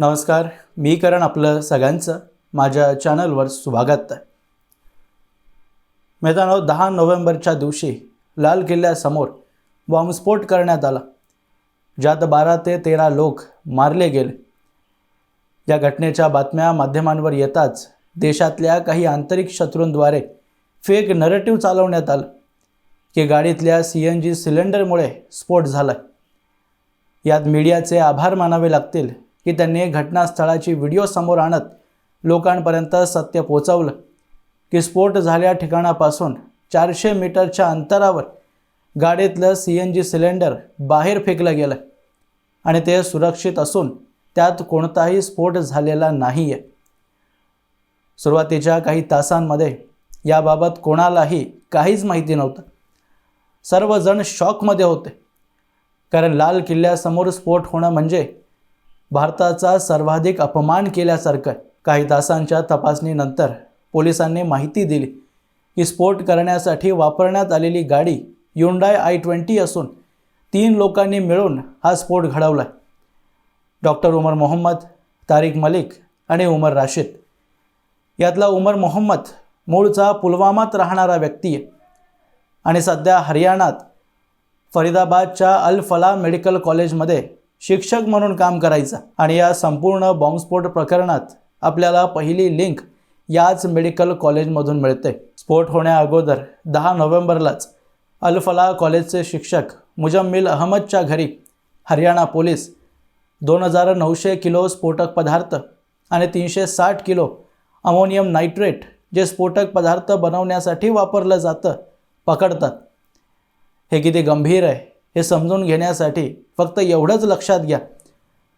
नमस्कार मी करण आपलं सगळ्यांचं. माझ्या चॅनलवर स्वागत आहे. मित्रांनो दहा नोव्हेंबरच्या दिवशी लाल किल्ल्यासमोर बॉम्बस्फोट करण्यात आला ज्यात बारा ते तेरा लोक मारले गेले. या घटनेच्या बातम्या माध्यमांवर येताच देशातल्या काही आंतरिक शत्रूंद्वारे फेक नरेटिव्ह चालवण्यात आलं की गाडीतल्या सी एन जी सिलेंडरमुळे स्फोट झाला यात मीडियाचे आभार मानावे लागतील की त्यांनी घटनास्थळाची व्हिडिओ समोर आणत लोकांपर्यंत सत्य पोचवलं की स्फोट झाल्या ठिकाणापासून चारशे मीटरच्या अंतरावर गाडीतलं सी एन जी सिलेंडर बाहेर फेकलं गेलं आणि ते सुरक्षित असून त्यात कोणताही स्फोट झालेला नाही आहे सुरुवातीच्या काही तासांमध्ये याबाबत कोणालाही काहीच माहिती नव्हतं. सर्वजण शॉकमध्ये होते. कारण लाल किल्ल्यासमोर स्फोट होणं म्हणजे भारताचा सर्वाधिक अपमान केल्यासारखं काही तासांच्या तपासणीनंतर पोलिसांनी माहिती दिली. की स्फोट करण्यासाठी वापरण्यात आलेली गाडी युंडाय आय ट्वेंटी असून तीन लोकांनी मिळून हा स्फोट घडवला डॉक्टर उमर मोहम्मद तारिक मलिक आणि उमर राशिद. यातला उमर मोहम्मद मूळचा पुलवामात राहणारा व्यक्ती आहे. आणि सध्या हरियाणात फरीदाबादच्या अल फला मेडिकल कॉलेजमध्ये शिक्षक म्हणून काम करायचा. आणि या संपूर्ण बॉम्बस्फोट प्रकरणात आपल्याला पहिली लिंक याच मेडिकल कॉलेजमधून मिळते. स्फोट होण्या अगोदर दहा नोव्हेंबरलाच अलफला कॉलेजचे शिक्षक मुजम्मिल अहमदच्या घरी हरियाणा पोलीस दोन हजार नऊशे किलो स्फोटक पदार्थ आणि तीनशे साठ किलो अमोनियम नायट्रेट जे स्फोटक पदार्थ बनवण्यासाठी वापरलं जातं पकडतात. हे किती गंभीर आहे. हे समजून घेण्यासाठी फक्त एवढंच लक्षात घ्या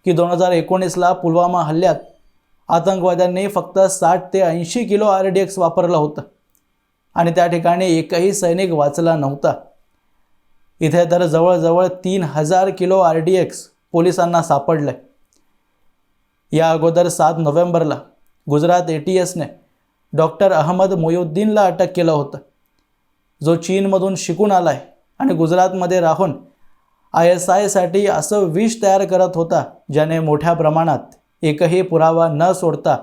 की दोन हजार एकोणीसला पुलवामा हल्ल्यात आतंकवाद्यांनी फक्त साठ ते ऐंशी किलो आर डी एक्स वापरलं होतं. आणि त्या ठिकाणी एकही सैनिक वाचला नव्हता. इथे तर जवळजवळ तीन हजार किलो आर डी एक्स पोलिसांना सापडलं या अगोदर सात नोव्हेंबरला गुजरात ए टी एसने डॉक्टर अहमद मोयुद्दीनला अटक केलं होतं. जो चीनमधून शिकून आला आहे आणि गुजरातमध्ये राहून आय एस आयसाठी असं विष तयार करत होता ज्याने मोठ्या प्रमाणात एकही पुरावा न सोडता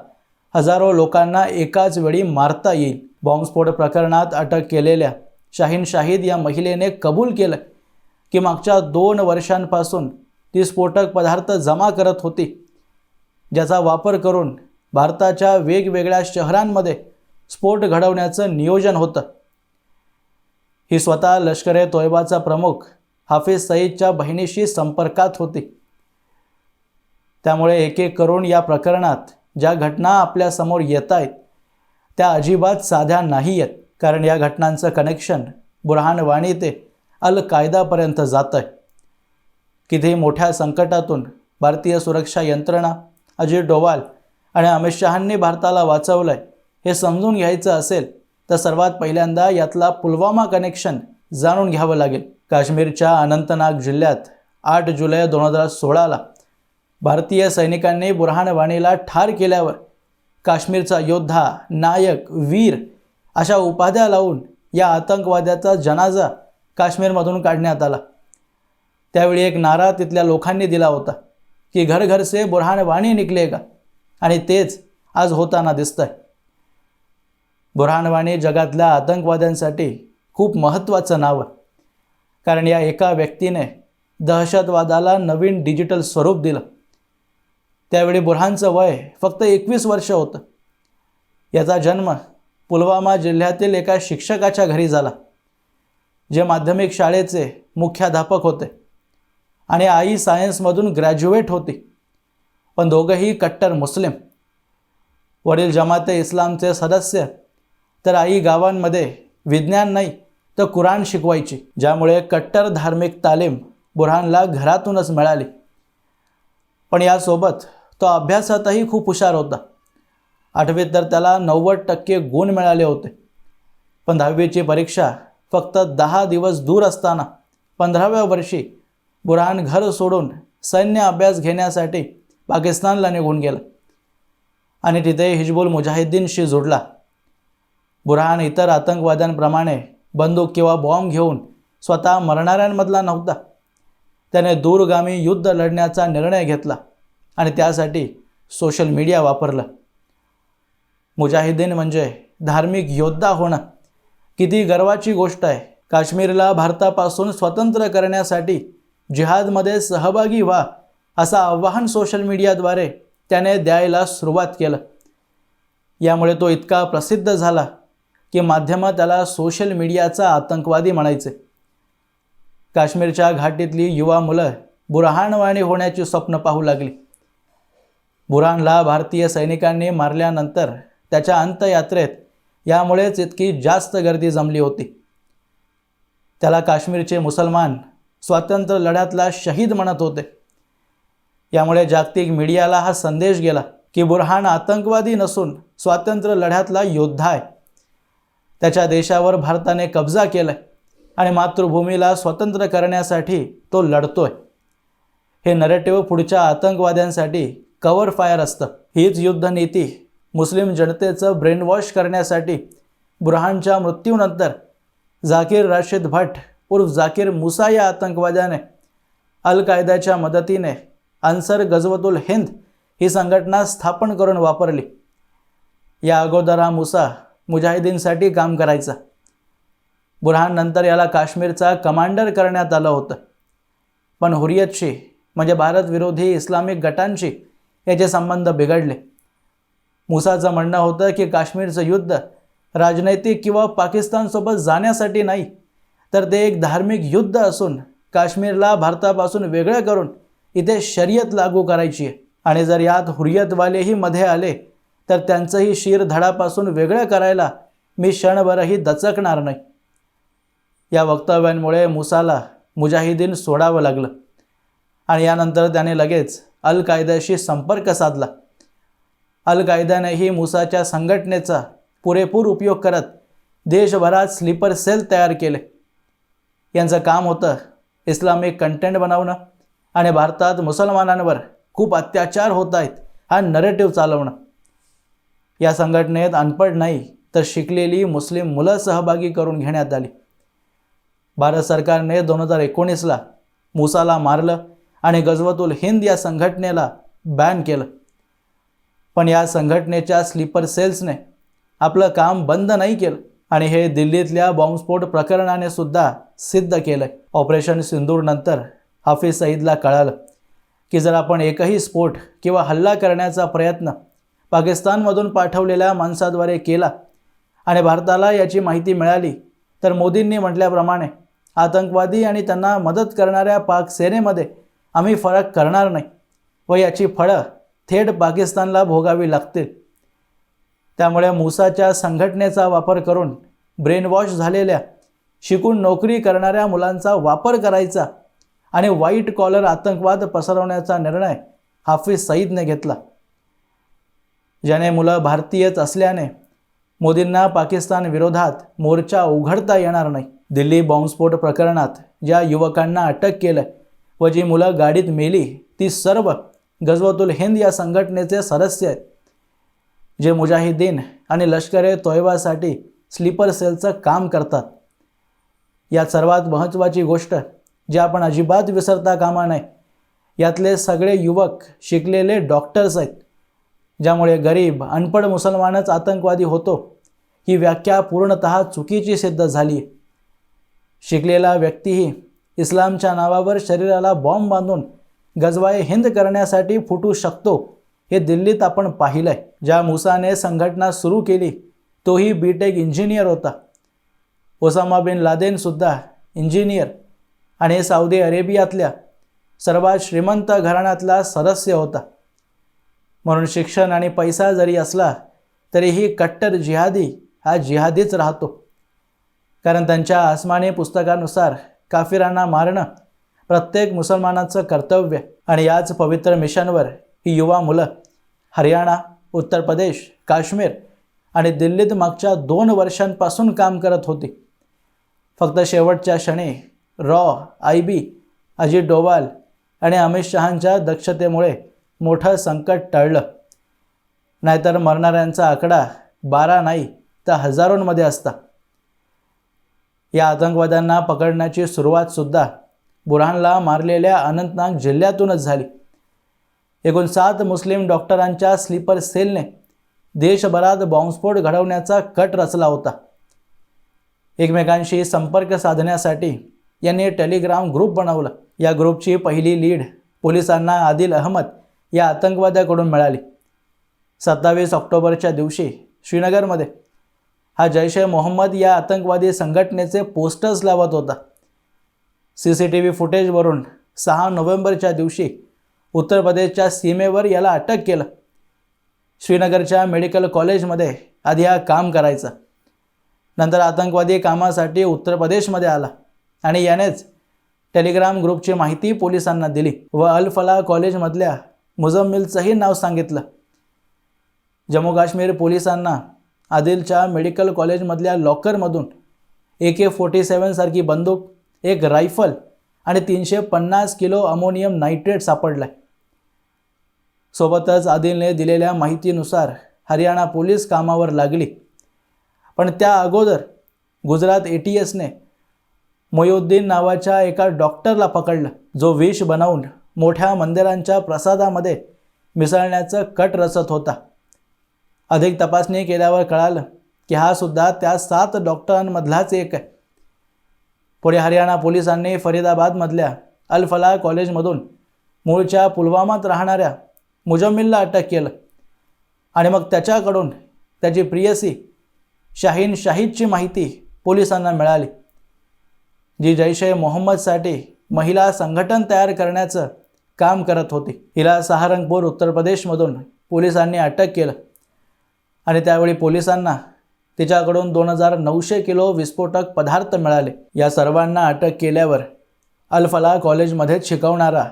हजारो लोकांना एकाच वेळी मारता येईल. बॉम्बस्फोट प्रकरणात अटक केलेल्या शाहीन शाहीद या महिलेने कबूल केलं की मागच्या दोन वर्षांपासून ती स्फोटक पदार्थ जमा करत होती ज्याचा वापर करून भारताच्या वेगवेगळ्या शहरांमध्ये स्फोट घडवण्याचं नियोजन होतं. ही स्वतः लष्कर ए तोयबाचा प्रमुख हाफिज सईदच्या बहिणीशी संपर्कात होती. त्यामुळे एक एक करून या प्रकरणात ज्या घटना आपल्यासमोर येत आहेत त्या अजिबात साध्या नाही आहेत. कारण या घटनांचं कनेक्शन बुरहान वाणी ते अल कायदापर्यंत जात आहे. किती मोठ्या संकटातून भारतीय सुरक्षा यंत्रणा अजित डोवाल आणि अमित शहांनी भारताला वाचवलं आहे हे समजून घ्यायचं असेल तर सर्वात पहिल्यांदा यातला पुलवामा कनेक्शन जाणून घ्यावं लागेल. काश्मीरच्या अनंतनाग जिल्ह्यात आठ जुलै दोन हजार सोळाला भारतीय सैनिकांनी बुरहान वाणीला ठार केल्यावर काश्मीरचा योद्धा नायक वीर अशा उपाध्या लावून या आतंकवाद्याचा जनाजा काश्मीरमधून काढण्यात आला. त्यावेळी एक नारा तिथल्या लोकांनी दिला होता की घरघरसे घर बुरहान वाणी निकलेगा आणि तेच आज होताना दिसतंय. बुरहानवाणी जगातल्या आतंकवाद्यांसाठी खूप महत्त्वाचं नाव आहे. कारण या एका व्यक्तीने दहशतवादाला नवीन डिजिटल स्वरूप दिलं. त्यावेळी बुरहानचं वय फक्त एकवीस वर्ष होतं. याचा जन्म पुलवामा जिल्ह्यातील एका शिक्षकाच्या घरी झाला जे माध्यमिक शाळेचे मुख्याध्यापक होते आणि आई सायन्समधून ग्रॅज्युएट होती. पण दोघंही कट्टर मुस्लिम. वडील जमाते इस्लामचे सदस्य तर आई गावांमध्ये विज्ञान नाही तर कुराण शिकवायची ज्यामुळे कट्टर धार्मिक तालीम बुरहानला घरातूनच मिळाली. पण यासोबत तो अभ्यासातही खूप हुशार होता. आठवीत तर त्याला नव्वद टक्के गुण मिळाले होते. पण दहावीची परीक्षा फक्त दहा दिवस दूर असताना पंधराव्या वर्षी बुरहान घर सोडून सैन्य अभ्यास घेण्यासाठी पाकिस्तानला निघून गेला. आणि तिथे हिजबुल मुजाहिद्दीनशी जोडला. बुरहान इतर आतंकवाद्यांप्रमाणे बंदूक किंवा बॉम्ब घेऊन स्वतः मरणाऱ्यांमधला नव्हता. त्याने दूरगामी युद्ध लढण्याचा निर्णय घेतला आणि त्यासाठी सोशल मीडिया वापरलं. मुजाहिदीन म्हणजे धार्मिक योद्धा होणं किती गर्वाची गोष्ट आहे. काश्मीरला भारतापासून स्वतंत्र करण्यासाठी जिहादमध्ये सहभागी व्हा असं आव्हान सोशल मीडियाद्वारे त्याने द्यायला सुरुवात केलं. यामुळे तो इतका प्रसिद्ध झाला. की माध्यमं त्याला सोशल मीडियाचा आतंकवादी म्हणायचे. काश्मीरच्या घाटीतली युवा मुलं बुरहाणवाणी होण्याची स्वप्न पाहू लागली. बुरहानला भारतीय सैनिकांनी मारल्यानंतर त्याच्या अंतयात्रेत यामुळेच इतकी जास्त गर्दी जमली होती. त्याला काश्मीरचे मुसलमान स्वातंत्र्य लढ्यातला शहीद म्हणत होते. यामुळे जागतिक मीडियाला हा संदेश गेला की बुरहान आतंकवादी नसून स्वातंत्र्य लढ्यातला योद्धा आहे. त्याच्या देशावर भारताने कब्जा केलाय आणि मातृभूमीला स्वतंत्र करण्यासाठी तो लढतोय. हे नरेटिव्ह पुढच्या आतंकवाद्यांसाठी कवर फायर असतं. हीच युद्धनीती मुस्लिम जनतेचं ब्रेनवॉश करण्यासाठी बुरहानच्या मृत्यूनंतर झाकीर राशिद भट उर्फ झाकीर मुसा या आतंकवाद्याने अल कायद्याच्या मदतीने अन्सर गजवतुल हिंद ही संघटना स्थापन करून वापरली. या अगोदर हा मुसा मुजाहिदीनसाठी काम करायचा. बुरहानंतर याला काश्मीरचा कमांडर करण्यात आलं होतं. पण हुरियतशी म्हणजे भारतविरोधी इस्लामिक गटांशी याचे संबंध बिघडले. मुसाचं म्हणणं होतं की काश्मीरचं युद्ध राजनैतिक किंवा पाकिस्तानसोबत जाण्यासाठी नाही तर ते एक धार्मिक युद्ध असून काश्मीरला भारतापासून वेगळं करून इथे शर्यत लागू करायची आहे. आणि जर यात हुरियतवालेही मध्ये आले तर त्यांचंही शिर धडापासून वेगळं करायला मी क्षणभरही दचकणार नाही. या वक्तव्यांमुळे मुसाला मुजाहिदीन सोडावं लागलं आणि यानंतर त्याने लगेच अल कायद्याशी संपर्क साधला. अल कायद्यानेही मुसाच्या संघटनेचा पुरेपूर उपयोग करत देशभरात स्लीपर सेल तयार केले. यांचं काम होतं इस्लामिक कंटेंट बनवणं आणि भारतात मुसलमानांवर खूप अत्याचार होत आहेत हा नरेटिव्ह चालवणं. या संघटनेत अनपड नाही तर शिकलेली मुस्लिम मुलं सहभागी करून घेण्यात आली. भारत सरकारने दोन हजार एकोणीसला मुसाला मारलं आणि गजवतुल हिंद या संघटनेला बॅन केलं. पण या संघटनेच्या स्लीपर सेल्सने आपलं काम बंद नाही केलं आणि हे दिल्लीतल्या बॉम्बस्फोट प्रकरणाने सुद्धा सिद्ध केलं ऑपरेशन सिंदूरनंतर हाफिज सईदला कळालं की जर आपण एकही स्फोट किंवा हल्ला करण्याचा प्रयत्न पाकिस्तानमधून पाठवलेल्या माणसाद्वारे केला आणि भारताला याची माहिती मिळाली तर मोदींनी म्हटल्याप्रमाणे आतंकवादी आणि त्यांना मदत करणाऱ्या पाक सेनेमध्ये आम्ही फरक करणार नाही व याची फळं थेट पाकिस्तानला भोगावी लागतील. त्यामुळे मुसाच्या संघटनेचा वापर करून ब्रेनवॉश झालेल्या शिकून नोकरी करणाऱ्या मुलांचा वापर करायचा आणि व्हाईट कॉलर आतंकवाद पसरवण्याचा निर्णय हाफिज सईदने घेतला. ज्याने मुलं भारतीयच असल्याने मोदींना पाकिस्तान विरोधात मोर्चा उघडता येणार नाही. दिल्ली बॉम्बस्फोट प्रकरणात ज्या युवकांना अटक केलं व जी मुलं गाडीत मेली ती सर्व गजवतुल हिंद या संघटनेचे सदस्य आहेत. जे मुजाहिदीन आणि लष्कर ए तोयबासाठी स्लीपर सेलचं काम करतात. यात सर्वात महत्त्वाची गोष्ट जी आपण अजिबात विसरता कामा नये यातले सगळे युवक शिकलेले डॉक्टर्स आहेत. ज्यामुळे गरीब अनपड मुसलमानच आतंकवादी होतो. ही व्याख्या पूर्णत चुकीची सिद्ध झाली. शिकलेला व्यक्तीही इस्लामच्या नावावर शरीराला बॉम्ब बांधून गजवाए हिंद करण्यासाठी फुटू शकतो हे दिल्लीत आपण पाहिलं आहे ज्या मुसाने संघटना सुरू केली तोही बीटेक इंजिनियर होता. ओसामा बिन लादेनसुद्धा इंजिनियर आणि सौदी अरेबियातल्या सर्वात श्रीमंत घराण्यातला सदस्य होता. म्हणून शिक्षण आणि पैसा जरी असला तरीही कट्टर जिहादी हा जिहादीच राहतो. कारण त्यांच्या आसमानी पुस्तकानुसार काफिरांना मारणं प्रत्येक मुसलमानाचं कर्तव्य आणि याच पवित्र मिशनवर ही युवा मुलं हरियाणा उत्तर प्रदेश काश्मीर आणि दिल्लीत मागच्या दोन वर्षांपासून काम करत होती. फक्त शेवटच्या क्षणी रॉ आय बी अजित डोवाल आणि अमित शहांच्या दक्षतेमुळे मोठं संकट टळलं. नाहीतर मरणाऱ्यांचा आकडा बारा नाही तर हजारोंमध्ये असता. या आतंकवाद्यांना पकडण्याची सुरुवातसुद्धा बुरहानला मारलेल्या अनंतनाग जिल्ह्यातूनच झाली. एकूण सात मुस्लिम डॉक्टरांच्या स्लीपर सेलने देशभरात बॉम्बस्फोट घडवण्याचा कट रचला होता. एकमेकांशी संपर्क साधण्यासाठी यांनी टेलिग्राम ग्रुप बनवला. या ग्रुपची पहिली लीड पोलिसांना आदिल अहमद या आतंकवाद्याकडून मिळाली. सत्तावीस ऑक्टोबरच्या दिवशी श्रीनगरमध्ये हा जैश ए मोहम्मद या आतंकवादी संघटनेचे पोस्टर्स लावत होता. सी सी टी व्ही फुटेजवरून सहा नोव्हेंबरच्या दिवशी उत्तर प्रदेशच्या सीमेवर याला अटक केलं. श्रीनगरच्या मेडिकल कॉलेजमध्ये आधी हा काम करायचा. नंतर आतंकवादी कामासाठी उत्तर प्रदेशमध्ये आला आणि यानेच टेलिग्राम ग्रुपची माहिती पोलिसांना दिली व अल फला कॉलेजमधल्या मुजम्मिलचंही नाव सांगितलं. जम्मू काश्मीर पोलिसांना आदिलच्या मेडिकल कॉलेजमधल्या लॉकरमधून ए के फोर्टी सेवनसारखी बंदूक एक रायफल आणि तीनशे पन्नास किलो अमोनियम नायट्रेट आहे सोबतच आदिलने दिलेल्या माहितीनुसार हरियाणा पोलीस कामावर लागली. पण त्या अगोदर गुजरात ए टी एसने मोयुद्दीन नावाच्या एका डॉक्टरला पकडलं जो विष बनवून मोठ्या मंदिरांच्या प्रसादामध्ये मिसळण्याचं कट रचत होता. अधिक तपासणी केल्यावर कळालं की हा सुद्धा त्या सात डॉक्टरांमधलाच एक आहे. पुढे हरियाणा पोलिसांनी फरीदाबादमधल्या अलफला कॉलेजमधून मूळच्या पुलवामात राहणाऱ्या मुजम्मिलला अटक केलं आणि मग त्याच्याकडून त्याची प्रियसी शाहीन शाहीदची माहिती पोलिसांना मिळाली जी जैश ए मोहम्मदसाठी महिला संघटन तयार करण्याचं काम करत होती. हिला सहारंगपूर उत्तर प्रदेशमधून पोलिसांनी अटक केलं आणि त्यावेळी पोलिसांना तिच्याकडून दोन हजार नऊशे किलो विस्फोटक पदार्थ मिळाले. या सर्वांना अटक केल्यावर अल्फला कॉलेजमध्येच शिकवणारा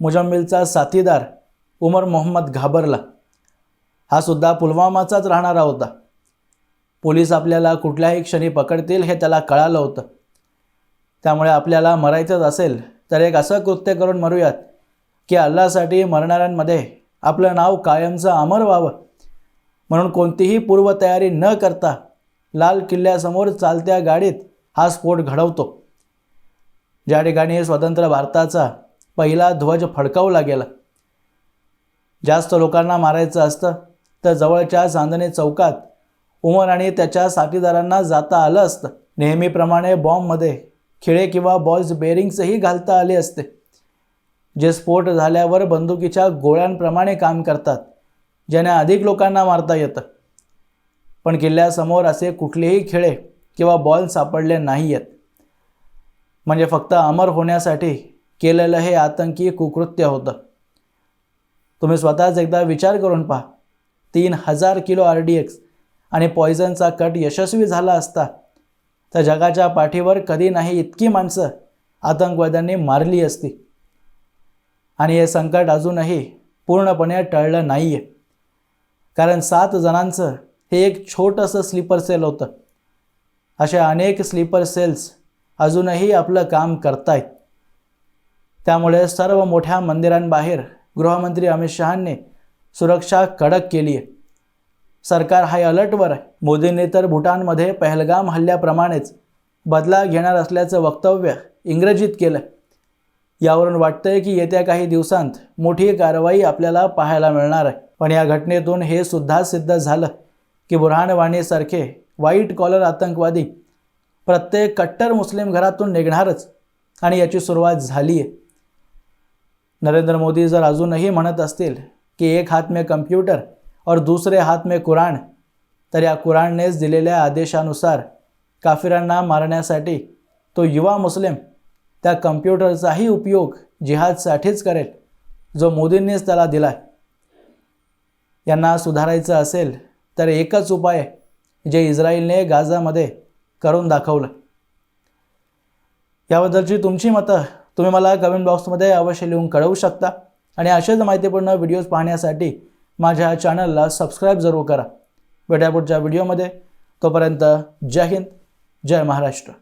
मुजम्मिलचा साथीदार उमर मोहम्मद घाबरला. हा सुद्धा पुलवामाचाच राहणारा होता. पोलीस आपल्याला कुठल्याही क्षणी पकडतील हे त्याला कळालं होतं. त्यामुळे आपल्याला मरायचंच असेल तर एक असं कृत्य करून मरूयात की अल्लासाठी मरणाऱ्यांमध्ये आपलं नाव कायमचं अमर व्हावं. म्हणून कोणतीही पूर्वतयारी न करता लाल किल्ल्यासमोर चालत्या गाडीत हा स्फोट घडवतो. ज्या ठिकाणी स्वतंत्र भारताचा पहिला ध्वज फडकावला गेला. जास्त लोकांना मारायचं असतं तर जवळच्या चांदणी चौकात उमर आणि त्याच्या साथीदारांना जाता आलं असतं. नेहमीप्रमाणे बॉम्बमध्ये खिळे किंवा बॉल्स बेरिंग्सही घालता आले असते. जे स्फोट झाल्यावर बंदुकीच्या गोळ्यांप्रमाणे काम करतात ज्याने अधिक लोकांना मारता येतं. पण किल्ल्यासमोर असे कुठलेही खिळे किंवा बॉल सापडले नाही आहेत म्हणजे फक्त अमर होण्यासाठी केलेलं हे आतंकी कुकृत्य होतं. तुम्ही स्वतःच एकदा विचार करून पहा. तीन हजार किलो आर डी एक्स आणि पॉयझनचा कट यशस्वी झाला असता तर जगाच्या पाठीवर कधी नाही इतकी माणसं आतंकवाद्यांनी मारली असती. आणि हे संकट अजूनही पूर्णपणे टळलं नाही आहे कारण सात जणांचं हे एक छोटंसं स्लीपर सेल होतं. अशा अनेक स्लीपर सेल्स अजूनही आपलं काम करतायत. त्यामुळे सर्व मोठ्या मंदिरांबाहेर गृहमंत्री अमित शहांनी सुरक्षा कडक केली आहे सरकार हाय अलर्टवर आहे. मोदींनी तर भूटानमध्ये पहलगाम हल्ल्याप्रमाणेच बदला घेणार असल्याचं वक्तव्य इंग्रजीत केलं यावरून वाटतंय की येत्या काही दिवसांत मोठी कारवाई आपल्याला पाहायला मिळणार आहे. पण या घटनेतून हे सुद्धा सिद्ध झालं की बुरहानवाणीसारखे वाईट व्हाईट कॉलर आतंकवादी प्रत्येक कट्टर मुस्लिम घरातून निघणारच आणि याची सुरुवात झाली आहे नरेंद्र मोदी जर अजूनही म्हणत असतील की एक हात में कम्प्युटर और दूसरे हात में कुराण तर या कुराणनेच दिलेल्या आदेशानुसार काफिरांना मारण्यासाठी तो युवा मुस्लिम त्या कम्प्युटरचाही उपयोग जिहादसाठीच करेल जो मोदींनीच त्याला दिला आहे यांना सुधारायचं असेल तर एकच उपाय जे इस्रायलने गाझामध्ये करून दाखवलं. याबद्दलची तुमची मतं तुम्ही मला कमेंट बॉक्समध्ये अवश्य लिहून कळवू शकता आणि असेच माहितीपूर्ण व्हिडिओज पाहण्यासाठी माझ्या चॅनलला सबस्क्राईब जरूर करा. भेटा पुढच्या व्हिडिओमध्ये तोपर्यंत जय हिंद जय महाराष्ट्र.